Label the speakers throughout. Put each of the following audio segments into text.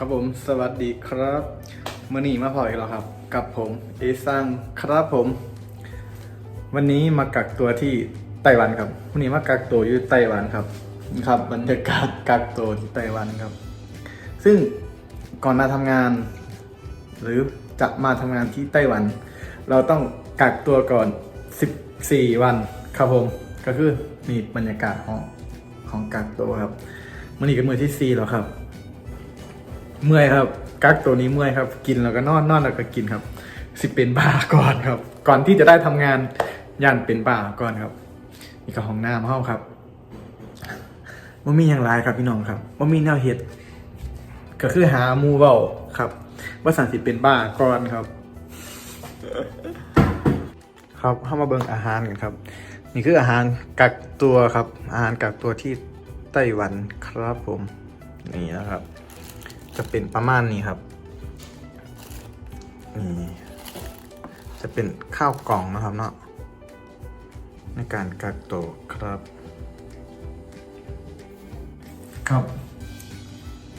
Speaker 1: ครับผมสวัสดีครับมื่อนี้มาพออีกแล้วครับ กับผมเอซังครับผม วันนี้มากักตัวที่ไต้หวันครับวันนี้มากักตัวอยู่ไต้หวันครับครับบรรยากาศกักตัวที่ไต้หวันครับ ซึ่งก่อนมาทำงาน หรือจะมาทำงานที่ไต้หวัน เราต้องกักตัวก่อน 14 วันครับผมก็คือมีบรรยากาศของของกักตัวครับมันนี้ก็มือที่4แล้วครับ เมื่อยครับ กักตัวนี้เมื่อยครับ กินแล้วก็นอนนอนแล้วก็กินครับ สิเป็นบ้าก่อนครับ ก่อนที่จะได้ทำงานยันเป็นบ้าก่อนครับนี่ก็ห้องน้ำห้องครับว่ามีอย่างไรครับพี่น้องครับว่ามีแนวเห็ดก็คือหาหมูเบาครับ ว่าสันสิเป็นบ้าก่อนครับ ครับเข้ามาเบิ่งอาหารกันครับ นี่คืออาหารกักตัวครับ อาหารกักตัวที่ไต้หวันครับผม นี่นะครับ จะเป็นประมาณนี้ครับนี่จะเป็นข้าวกล่องนะครับเนาะในการกักตัวครับ ครับ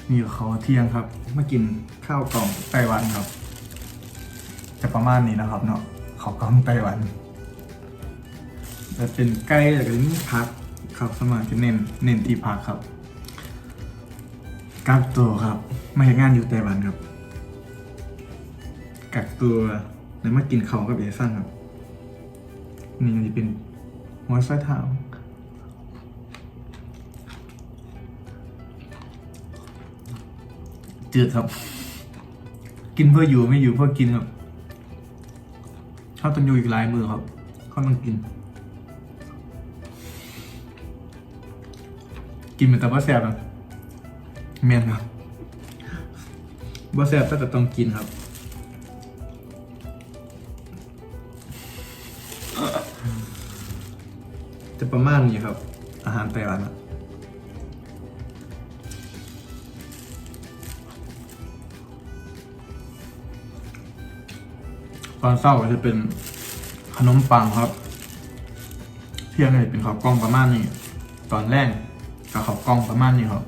Speaker 1: นี่เขาเที่ยงครับมากินข้าวกล่องไต้หวันครับ จะประมาณนี้นะครับเนาะข้าวกล่องไต้หวันจะเป็นไก่แล้วก็มีผักครับสมัครจะเน้นเน้นที่ผักครับกักตัวครับ มาเห็นงานอยู่ไต้หวันครับ กักตัวแล้วมากินเขาวกับเอซังครับ นี่จะเป็นหัวไส้เท้าจืดครับ กินเพื่ออยู่ไม่อยู่เพื่อกินครับเขาต้องอยู่อีกหลายมือครับเขาต้องกิน กินเป็นแต่ว่าแซ่บนะเมียนครับ ว่าแซ่บแต่ก็ต้องกินครับ จะประมาณนี้ครับ อาหารไต้หวันตอนเศร้าก็จะเป็นขนมปังครับ เที่ยงก็จะเป็นข้าวกล้องประมาณนี้ ตอนแรกกับข้าวกล้องประมาณนี้ครับ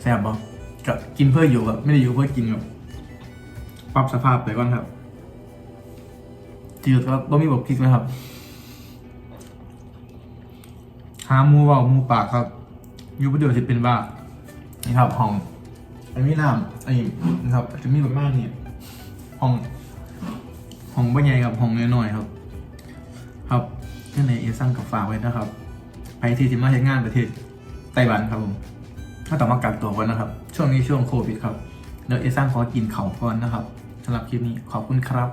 Speaker 1: แซ่บบ่ กับกินเพื่ออยู่ครับไม่ได้อยู่เพื่อกินครับปรับสภาพไปก่อนครับจืดครับบ่มีบอกพริกนะครับ หามูเบาหมูปากครับอยูประเดี๋ยวจะเป็นบ้านี่ครับห้องอันนี้น้ำอันนี้นะครับจะมีแบบมากนี่ห้องห้องบ่ใหญ่ครับห้องน้อยๆครับ ครับที่ในเอซังกับฝากไว้นะครับไปที่ที่มาใช้งานประเทศไต้หวันครับผม ถ้าต้องมากักตัวก่อนนะครับ ช่วงนี้ช่วงโควิดครับเดี๋ยวเอซังขอกินเขาก่อนนะครับสำหรับคลิปนี้ขอบคุณครับ